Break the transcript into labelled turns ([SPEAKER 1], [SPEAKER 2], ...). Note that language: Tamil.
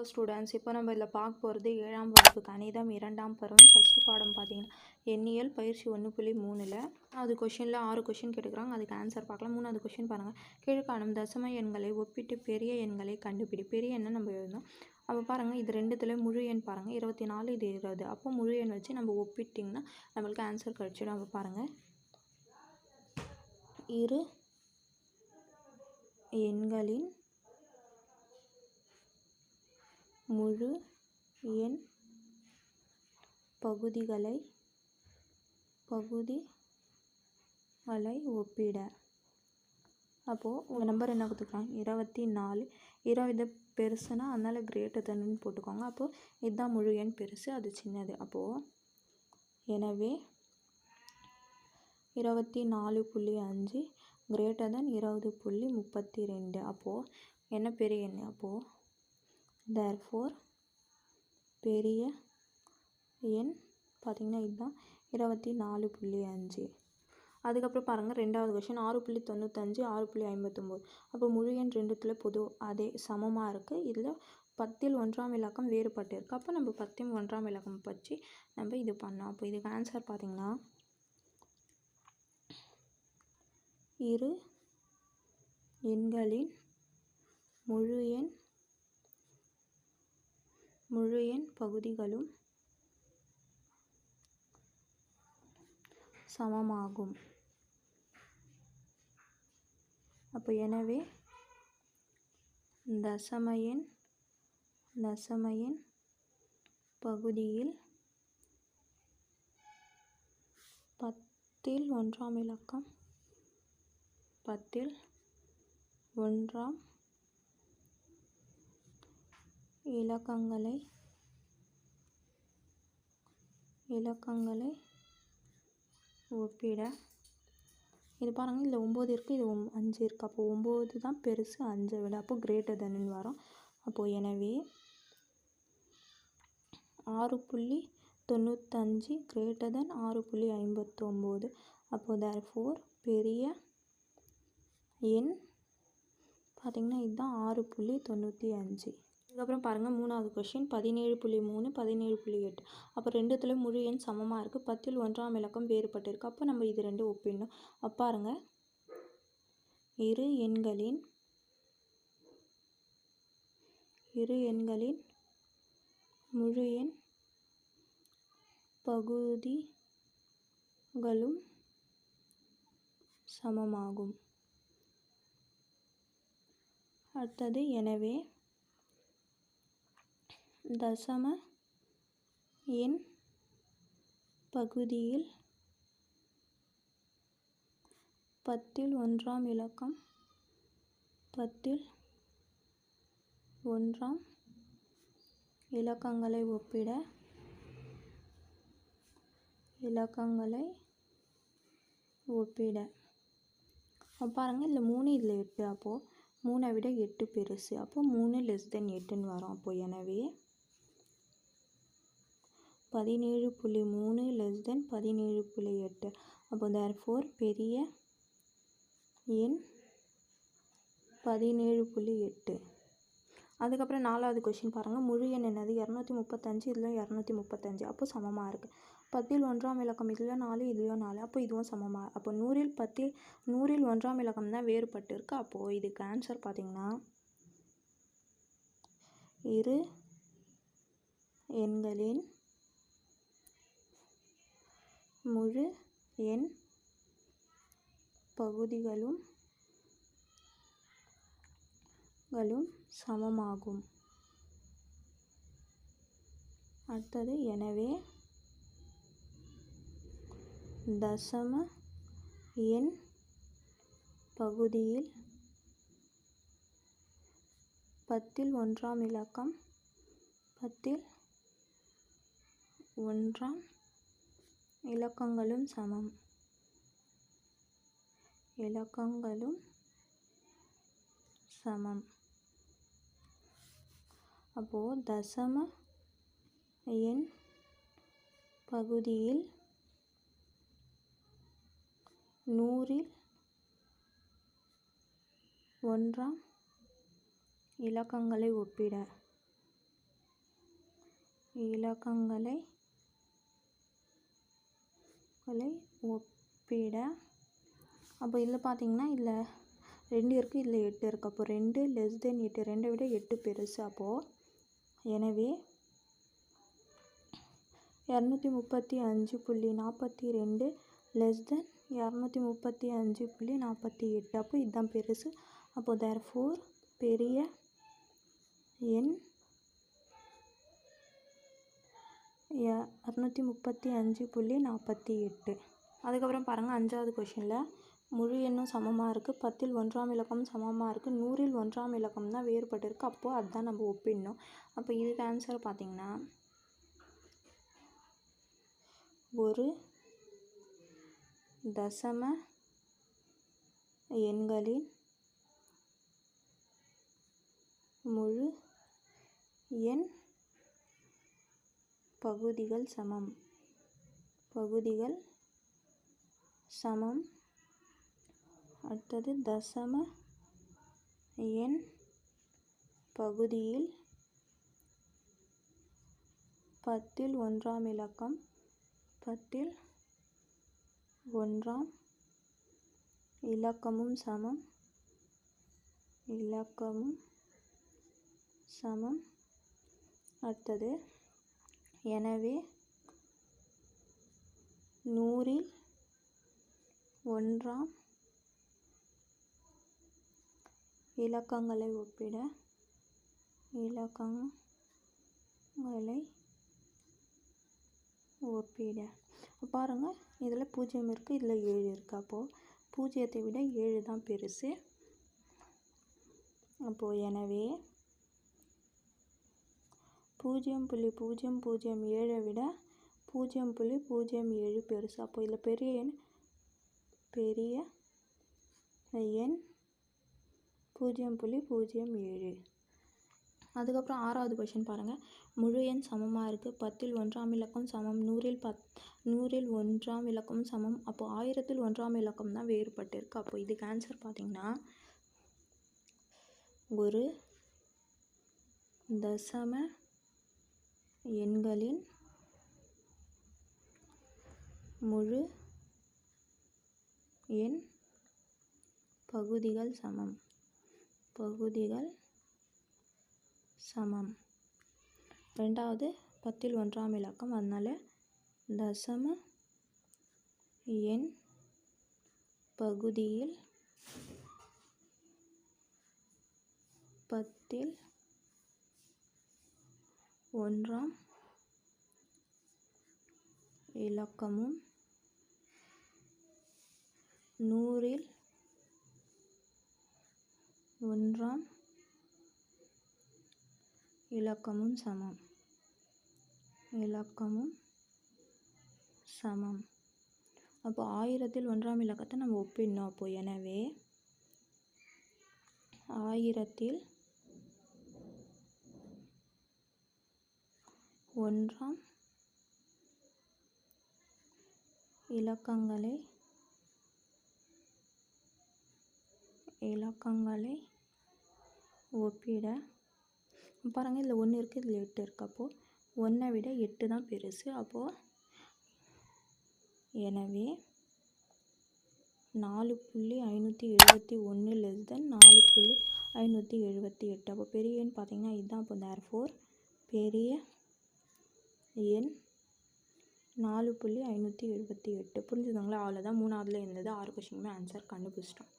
[SPEAKER 1] ஹலோ ஸ்டூடெண்ட்ஸ் இப்போ நம்ம இதில் பார்க்க போகிறது ஏழாம் வகுப்பு கணிதம் இரண்டாம் பருவம். ஃபஸ்ட்டு பாடம் பார்த்தீங்கன்னா எண்ணியல் பயிற்சி ஒன்று புள்ளி மூணில். அது கொஷினில் ஆறு கொஷின் கேட்டுக்கிறாங்க. அதுக்கு ஆன்சர் பார்க்கலாம். மூணாவது கொஷின் பாருங்கள் கீழ்காணும் தசம எண்களை ஒப்பிட்டு பெரிய எண்களை கண்டுபிடி. பெரிய எண்ணை நம்ம எழுதணும். அப்போ பாருங்கள் இது ரெண்டுத்துல முழு எண் பாருங்கள் இருபத்தி நாலு இது இருபது. அப்போ முழு எண் வச்சு நம்ம ஒப்பிட்டிங்கன்னா நம்மளுக்கு ஆன்சர் கிடச்சிடும். அப்போ பாருங்கள் இரு எண்களின் முழு எண் பகுதிகளை பகுதிகளை ஒப்பிட. அப்போது உங்கள் நம்பர் என்ன கொடுத்துருக்காங்க? இருபத்தி நாலு. இருபது பெருசுனா அதனால் கிரேட்டர் தன்னு போட்டுக்கோங்க. அப்போது இதுதான் முழு எண் பெருசு அது சின்னது. அப்போது எனவே இருபத்தி நாலு புள்ளி அஞ்சு கிரேட்டர் தென் இருபது புள்ளி முப்பத்தி ரெண்டு. அப்போது என்ன பெரிய எண் அப்போது தேர்ஃபோர் பெரிய எண் பார்த்திங்கன்னா இதுதான். இருபத்தி நாலு புள்ளி அஞ்சு. அதுக்கப்புறம் பாருங்கள் ரெண்டாவது கொஷின் ஆறு புள்ளி தொண்ணூத்தஞ்சு ஆறு புள்ளி ஐம்பத்தொம்போது. அப்போ முழு எண் ரெண்டுத்தில் பொது அதே சமமாக இருக்குது இதில் பத்தில் ஒன்றாம் இலக்கம் வேறுபட்டு இருக்குது அப்போ நம்ம பத்தில் ஒன்றாம் இலக்கம் பற்றி நம்ம இது பண்ணோம் அப்போ இதுக்கு ஆன்சர் பார்த்திங்கன்னா இரு எண்களின் முழு எண் முழு எண் பகுதிகளும் சமமாகும். அப்போ எனவே தசம எண் தசம எண் பகுதியில் பத்தில் ஒன்றாம் இலக்கம் பத்தில் ஒன்றாம் இலக்கங்களை இலக்கங்களை ஒப்பிட. இது பாருங்கள் இதில் ஒம்பது இருக்குது இது ஒம் அஞ்சு இருக்குது அப்போ ஒம்பது தான் பெருசு அஞ்சை விட. அப்போ கிரேட்டர் தென்னு வரும். அப்போது எனவே ஆறு புள்ளி தொண்ணூத்தஞ்சு கிரேட்டர் தென் ஆறு புள்ளி ஐம்பத்தொம்போது. அப்போது தேர் ஃபோர் பெரிய எண் பார்த்திங்கன்னா இதுதான் ஆறு புள்ளி தொண்ணூற்றி அஞ்சு. அதுக்கப்புறம் பாருங்கள் மூணாவது கொஷின் பதினேழு புள்ளி மூணு பதினேழு புள்ளி எட்டு. அப்போ ரெண்டுத்துல முழு எண் சமமாக இருக்குது பத்தில் ஒன்றாம் இலக்கம் வேறுபட்டிருக்கு. அப்போ நம்ம இது ரெண்டும் ஒப்பிடணும். அப்போ பாருங்கள் இரு எண்களின் இரு எண்களின் முழு எண் பகுதிகளும் சமமாகும். அடுத்தது எனவே தசம எண் பகுதியில் பத்தில் ஒன்றாம் இலக்கம் பத்தில் ஒன்றாம் இலக்கங்களை ஒப்பிட இலக்கங்களை ஒப்பிட. பாருங்கள் இதில் மூணு இதில் எட்டு அப்போது மூணை விட எட்டு பெருசு. அப்போது மூணு லெஸ் தென் எட்டுன்னு வரும். அப்போ எனவே பதினேழு புள்ளி மூணு லெஸ் தென் பதினேழு புள்ளி எட்டு. அப்போ தேர் ஃபோர் பெரிய எண் பதினேழு புள்ளி எட்டு. அதுக்கப்புறம் நாலாவது கொஷின் பாருங்கள் முழு எண் என்னது? இரநூத்தி முப்பத்தஞ்சு இதில் இரநூத்தி முப்பத்தஞ்சு. அப்போ சமமாக இருக்குது பத்தில் ஒன்றாம் இலக்கம் இதில் நாலு இதுலேயும் நாலு. அப்போ இதுவும் சமமாக அப்போ நூறில் பத்தில் நூறில் ஒன்றாம் இலக்கம் தான் வேறுபட்டு இருக்குது அப்போது இதுக்கு ஆன்சர் பார்த்திங்கன்னா இரு எண்களின் முழு எண் பகுதிகளும் களும் சமமாகும். அடுத்தது எனவே தசம எண் பகுதியில் பத்தில் ஒன்றாம் இலக்கம் பத்தில் ஒன்றாம் இலக்கங்களும் சமம். இலக்கங்களும் சமம். அப்போது தசம எண் பகுதியில் நூறில் ஒன்றாம் இலக்கங்களை ஒப்பிட. இலக்கங்களை விலை ஒப்பிட. அப்போ இதில் பார்த்தீங்கன்னா இதில் ரெண்டு இருக்குது. இதில் எட்டு இருக்குது. அப்போ ரெண்டு லெஸ் தென் எட்டு. ரெண்டை விட எட்டு பெருசு அப்போது எனவே இரநூத்தி முப்பத்தி அஞ்சு புள்ளி நாற்பத்தி ரெண்டு லெஸ் தென் இரநூத்தி முப்பத்தி அஞ்சு புள்ளி நாற்பத்தி எட்டு. அப்போ இதுதான் பெருசு. அப்போ தேர் ஃபோர் பெரிய எண் இரநூத்தி முப்பத்தி அஞ்சு புள்ளி நாற்பத்தி எட்டு. அதுக்கப்புறம் பாருங்கள் அஞ்சாவது கொஷினில் முழு எண்ணும் சமமாக இருக்குது பத்தில் ஒன்றாம் இலக்கம் சமமாக இருக்குது நூறில் ஒன்றாம் இலக்கம் தான் வேறுபட்டிருக்கு அப்போது அதுதான் நம்ம ஒப்பிடணும். அப்போ இதுக்கு ஆன்சர் பார்த்திங்கன்னா ஒரு தசம எண்களின் முழு எண் பகுதிகள் சமம். பகுதிகள் சமம். அடுத்தது தசம எண் பகுதியில் பத்தில் ஒன்றாம் இலக்கம் பத்தில் ஒன்றாம் இலக்கமும் சமம். இலக்கமும் சமம். அடுத்தது எனவே நூறில் ஒன்றாம் இலக்கங்களை ஒப்பிட இலக்கங்களை ஒப்பிட. பாருங்கள் இதில் பூஜ்ஜியம் இருக்குது இதில் ஏழு இருக்குது அப்போது பூஜ்ஜியத்தை விட ஏழு தான் பெருசு. அப்போது எனவே பூஜ்ஜியம் புள்ளி பூஜ்ஜியம் பூஜ்ஜியம் ஏழை விட பூஜ்ஜியம் புள்ளி பூஜ்ஜியம் ஏழு பெருசு. அப்போ இதில் பெரிய எண் பெரிய எண் பூஜ்ஜியம் புள்ளி பூஜ்ஜியம் ஏழு. அதுக்கப்புறம் ஆறாவது கொஷின் பாருங்கள் முழு எண் சமமாக இருக்குது பத்தில் ஒன்றாம் இலக்கம் சமம். நூறில் பத் நூறில் ஒன்றாம் இலக்கம் சமம். அப்போது ஆயிரத்தில் ஒன்றாம் இலக்கம் தான் வேறுபட்டு இருக்குது அப்போ இதுக்கு ஆன்சர் பார்த்திங்கன்னா ஒரு தசம எண்களின் முழு எண் பகுதிகள் சமம். பகுதிகள் சமம். ரெண்டாவது பத்தில் ஒன்றாம் இலக்கம். அதனால் தசம எண் பகுதியில் பத்தில் ஒன்றாம் இலக்கமும் நூறில் ஒன்றாம் இலக்கமும் சமம். இலக்கமும் சமம். அப்போ ஆயிரத்தில் ஒன்றாம் இலக்கத்தை நம்ம ஒப்பிடணும் அப்போ. எனவே ஆயிரத்தில் ஒன்றாம் இலக்கங்களை இலக்கங்களை ஒப்பிட. பாருங்கள் இதில் ஒன்று இருக்குது இதில் எட்டு இருக்குது அப்போது ஒன்றை விட எட்டு தான் பெருசு. அப்போது எனவே நாலு புள்ளி ஐநூற்றி எழுபத்தி ஒன்று லெஸ் தென் நாலு புள்ளி ஐநூற்றி எழுபத்தி எட்டு. அப்போ பெரிய எண் பார்த்தீங்கன்னா இதுதான். அப்போ தேர் ஃபோர் பெரிய எண் நாலு புள்ளி ஐநூற்றி எழுபத்தி எட்டு. புரிஞ்சுதுங்களா? அவ்வளோதான் மூணாவதில் இருந்தது. ஆறு கொஷினுமே ஆன்சர் கண்டுபிடிச்சிட்டோம்.